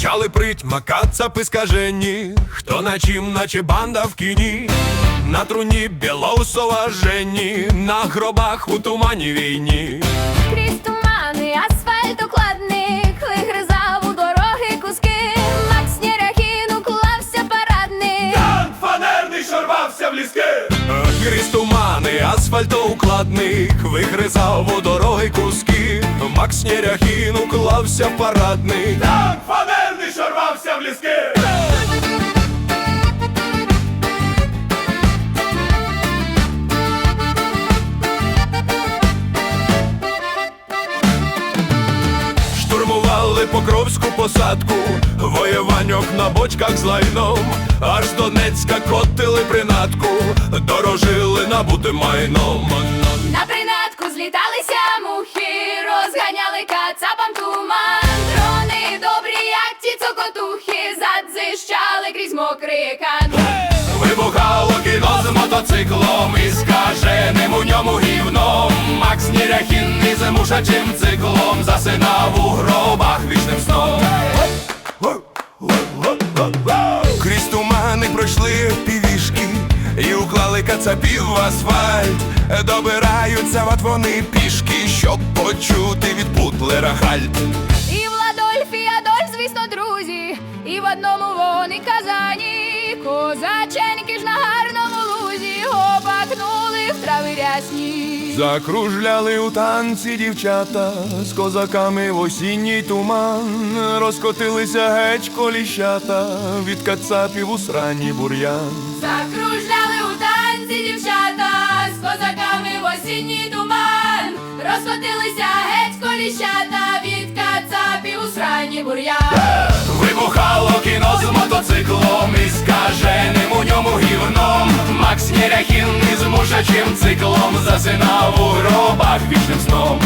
Чали прить, макацапи скажені, хто на чим, наче банда в кіні, на труні білоусова жені, на гробах у тумані війні. Крізь тумани, асфальт укладник, вигризав у дороги куски, Макс Неряхін уклався парадник. Танк фанерний шарвався в ліски. Крізь тумани, асфальтоукладник, вигризав у дороги куски. Макс Неряхін уклався парадний. Танк фанерний шарвався в ліски. Штурмували Покровську посадку, воєваньок на бочках з лайном, аж з Донецька котили принадку, дорожили набутим майном. На принадку зліталися мухи, розганяли кацапам туман. Дрони добрі, як ті цокотухи, задзищали крізь мокрий екан. Вибухало кіно з мотоциклом і скаженим у ньому. Макс Ніряхін із мушачим циклом засинав у гробах вічним сном. Крізь тумани пройшли півішки і уклали кацапів в асфальт. Добираються от вони пішки, щоб почути від бутлера гальт. І Владольф, і Адольф, звісно, друзі, і в одному вони казані. Козаченьки ж на Закружляли у танці дівчата з козаками в осінній туман, розкотилися геть коліщата від кацапів у сранній бур'ян. Закружляли у танці дівчата з козаками в осінній туман. Розкотилися геть коліщата від кацапів у сранні бур'ян. Вибухало кіно з мотоциклом і Макс Неряхін із мушачим циклом засинав у гробах вічним сном.